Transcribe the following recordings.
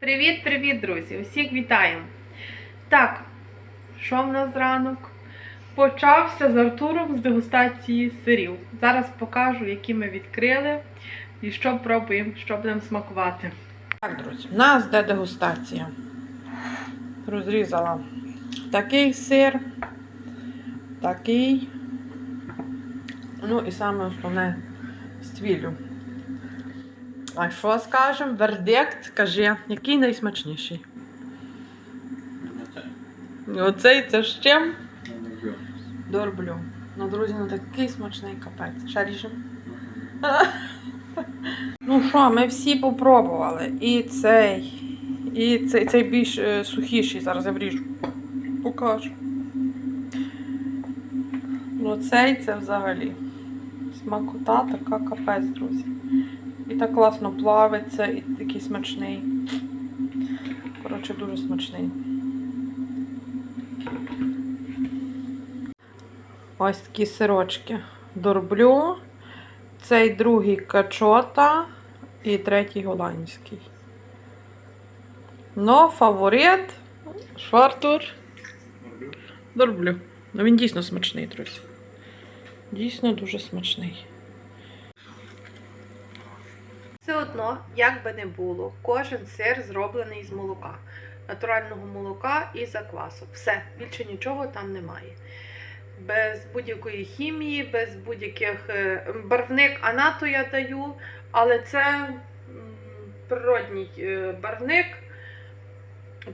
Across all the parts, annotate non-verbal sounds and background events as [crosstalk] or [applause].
Привіт-привіт, друзі! Усіх вітаємо! Так, що в нас ранок? Почався з Артуром з дегустації сирів. Зараз покажу, які ми відкрили і що пробуємо, що будемо смакувати. Так, друзі, у нас де дегустація. Розрізала такий сир, такий. Ну і саме основне з твілю. А що скажемо? Вердикт, каже, який найсмачніший. Оцей це з чим? Дорблю. Ну, друзі, ну такий смачний капець. Ще ріжемо? Ну що, ми всі попробували. І цей, і цей, цей більш е, сухіший. Зараз я вріжу. Покажу. Ну цей це взагалі. Смакота така капець, друзі. І так класно плавиться, і такий смачний. Коротше, дуже смачний. Ось такі сирочки. Дорблю. Цей другий качота і третій голландський. Но фаворит Швартур. Дорблю. Ну він дійсно смачний, друзі. Дійсно дуже смачний. Все одно, як би не було, кожен сир зроблений з молока, натурального молока і заквасок. Все, більше нічого там немає. Без будь-якої хімії, без будь-яких е, барвник анату я даю, але це природній е, барвник.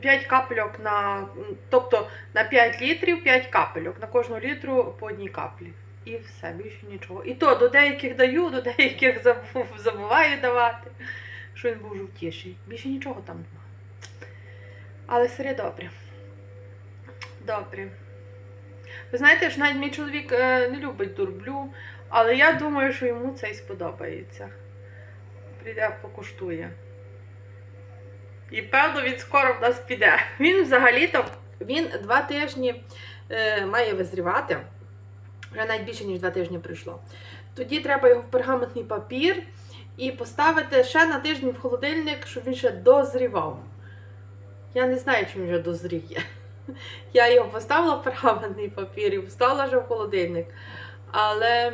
5 капельок на, тобто на 5 літрів 5 капельок, на кожну літру по одній каплі. І все, більше нічого. І то до деяких даю, до деяких забув, забуваю давати, що він був жовтіший. Більше нічого там немає. Але сири добрі. Добрі. Ви знаєте, що навіть мій чоловік е, не любить дурблю, але я думаю, що йому це і сподобається. Прийде, покуштує. І певно він скоро в нас піде. Він взагалі-то він два тижні е, має визрівати. Вже навіть більше, ніж два тижні пройшло. Тоді треба його в пергаментний папір і поставити ще на тиждень в холодильник, щоб він ще дозрівав. Я не знаю, чи він вже дозріє. [laughs] Я його поставила в пергаментний папір і поставила вже в холодильник. Але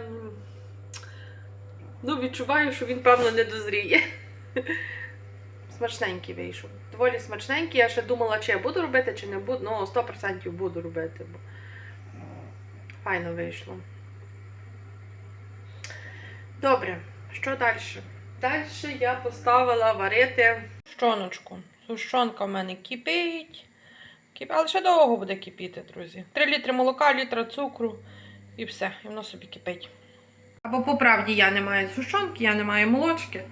ну, відчуваю, що він, певно, не дозріє. [laughs] Смачненький вийшов. Доволі смачненький. Я ще думала, чи я буду робити, чи не буду. Ну, 100% буду робити. Файно вийшло. Добре, що далі? Далі я поставила варити. Щоночку. Сушонка в мене кипить. Кип... Але ще довго буде кипіти, друзі. 3 літри молока, літра цукру і все. І воно собі кипить. Або по правді я не маю сушонки, я не маю молочки.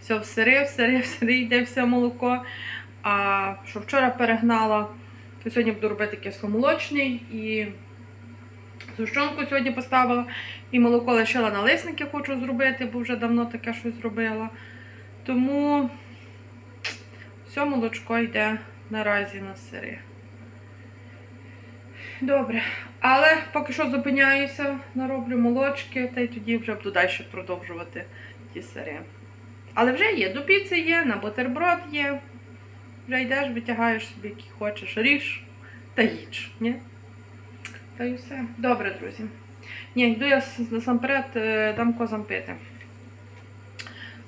Все в сири, в сири, в сири йде все молоко. А що вчора перегнала, то сьогодні буду робити кисломолочний і сушонку сьогодні поставила. І молоко лишила на лисники, хочу зробити, бо вже давно таке щось зробила. Тому все молочко йде наразі на сири. Добре. Але поки що зупиняюся, нароблю молочки, та й тоді вже буду далі продовжувати ті сири. Але вже є, до піци є, на бутерброд є. Вже йдеш, витягаєш собі, який хочеш, ріж та їж. Ні? Та й все. Добре, друзі. Ні, йду я насамперед е, дам козам пити.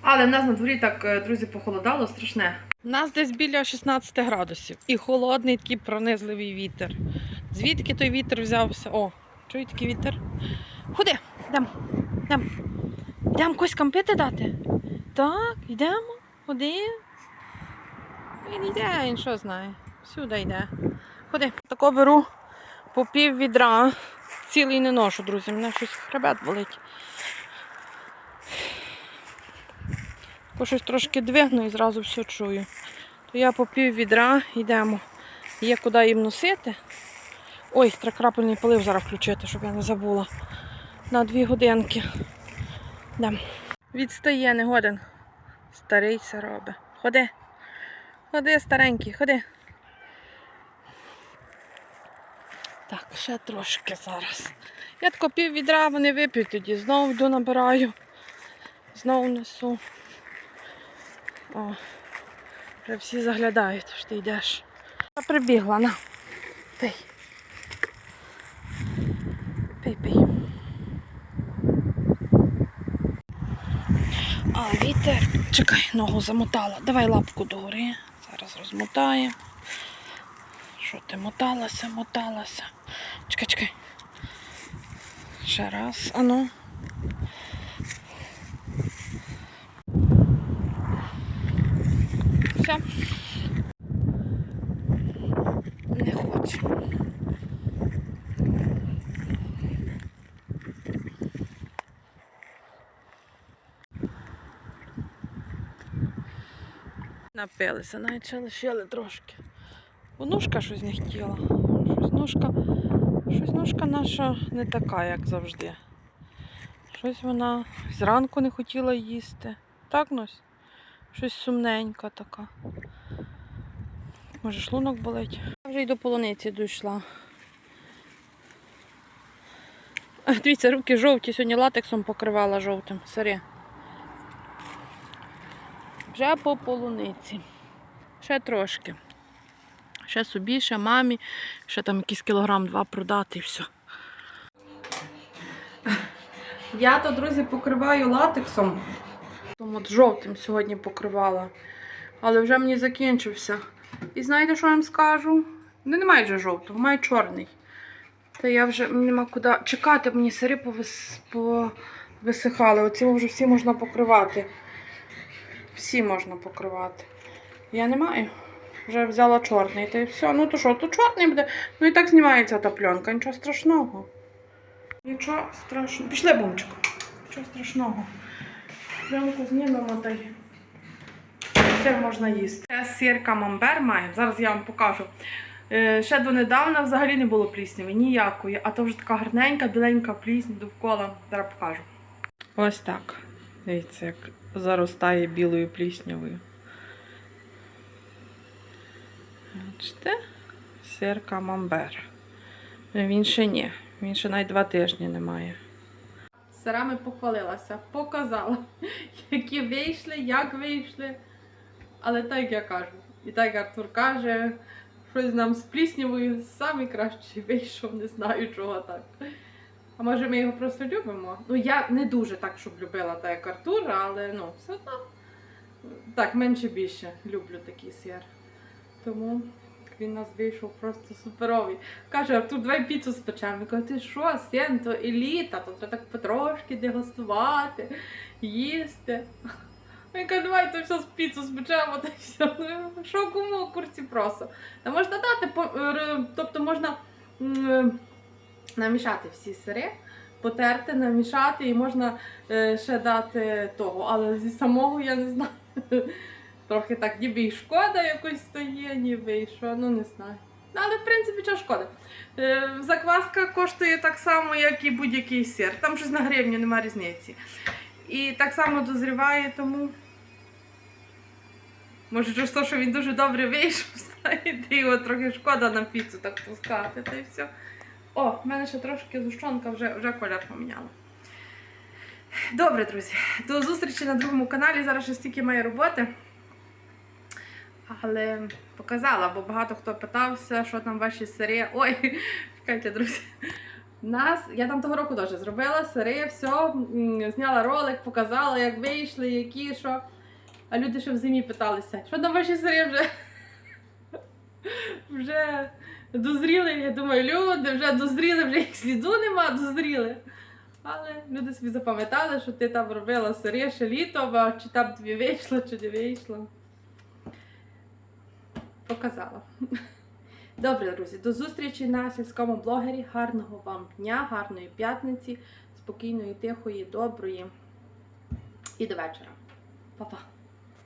Але в нас на дворі так, е, друзі, похолодало страшне. У нас десь біля 16 градусів. І холодний такий пронизливий вітер. Звідки той вітер взявся? О, чуєте такий вітер? Ходи, йдемо. Йдемо. Йдемо коськам пити дати. Так, йдемо, ходи. Він йде, він що знає. Всюди йде. Ходи. Тако беру по пів відра. Цілий не ношу, друзі. Мене щось хребет болить. Бо щось трошки двигну і зразу все чую. То я по пів відра йдемо. Є куди їм носити. Ой, треба крапельний полив зараз включити, щоб я не забула. На дві годинки. Йдемо. Відстає, не годен. Старий все робить. Ходи. Ходи, старенький, ходи. Так, ще трошки зараз. Я тако пів відра вони вип'ю тоді. Знову йду набираю. Знову несу. О. Вже всі заглядають, що ти йдеш. Я прибігла, на. Пий. Пий, пий. А, вітер. Чекай, ногу замотала. Давай лапку догори. Зараз розмотаємо. Що ти моталася, моталася. Чекай, чекай. Ще раз, ану. Все. Не хочу. Напилися, навіть ще лишили трошки. Бо щось не хотіла. Щось ножка, щось ножка наша не така, як завжди. Щось вона зранку не хотіла їсти. Так, Нусь? Щось сумненька така. Може, шлунок болить. Я вже й до полуниці дійшла. Дивіться, руки жовті, сьогодні латексом покривала жовтим. Сорі. Вже по полуниці. Ще трошки. Ще собі, ще мамі, ще там якийсь кілограм два продати і все. Я то, друзі, покриваю латексом. От жовтим сьогодні покривала. Але вже мені закінчився. І знаєте, що я вам скажу? Ну, немає вже жовтого, має чорний. Та я вже нема куди чекати, мені сири повис... повисихали. Оці вже всі можна покривати. Всі можна покривати. Я не маю. Вже взяла чорний. Та й все. Ну то що, то чорний буде. Ну і так знімається та пленка, нічого страшного. Нічого страшного. Пішли, бумчику. Нічого страшного. Пленку знімемо та й сир можна їсти. Це сир камамбер маємо. Зараз я вам покажу. Е, Ще донедавна взагалі не було плісняви, ніякої. А то вже така гарненька, біленька плісня довкола. Зараз покажу. Ось так. Дивіться, як заростає білою пліснявою. Бачите? Сир камамбер. Він ще ні. Він ще навіть два тижні немає. Сирами похвалилася, показала, [laughs] які вийшли, як вийшли. Але так як я кажу, і так Артур каже, щось нам з пліснявою самий кращий вийшов, не знаю чого так. А може ми його просто любимо? Ну я не дуже так, щоб любила так як Артур, але ну, все одно так, менше більше люблю такий сир. Тому він нас вийшов просто суперовий. Каже, Артур, давай піцу спечемо. Я кажу, ти що, син, то еліта, то треба так потрошки дегустувати, їсти. Він каже, давай то все з піцу спечемо, та все. Ну, що кому курці просто. Та можна дати, тобто можна намішати всі сири, потерти, намішати і можна е, ще дати того. Але зі самого я не знаю. Трохи так ніби і шкода якось стає, ніби і що, ну не знаю. Але в принципі чого шкода. Е, закваска коштує так само, як і будь-який сир. Там щось на гривню немає різниці. І так само дозріває, тому. Може, через те, що він дуже добре вийшов, [laughs] знаєте, його трохи шкода на піцу так пускати, та й все. О, в мене ще трошки зущонка вже, вже колір поміняла. Добре, друзі, до зустрічі на другому каналі. Зараз ще стільки має роботи. Але показала, бо багато хто питався, що там ваші сири. Ой, [laughs] чекайте, друзі. Нас, я там того року теж зробила сири, все, зняла ролик, показала, як вийшли, які що. А люди ще в зимі питалися, що там ваші сири вже, [laughs] вже дозріли. Я думаю, люди вже дозріли, вже їх сліду нема, дозріли. Але люди собі запам'ятали, що ти там робила сири ще літом, а чи там тобі вийшло, чи не вийшло. Показала. Добре, друзі, до зустрічі на сільському блогері. Гарного вам дня, гарної п'ятниці, спокійної, тихої, доброї і до вечора. Па-па!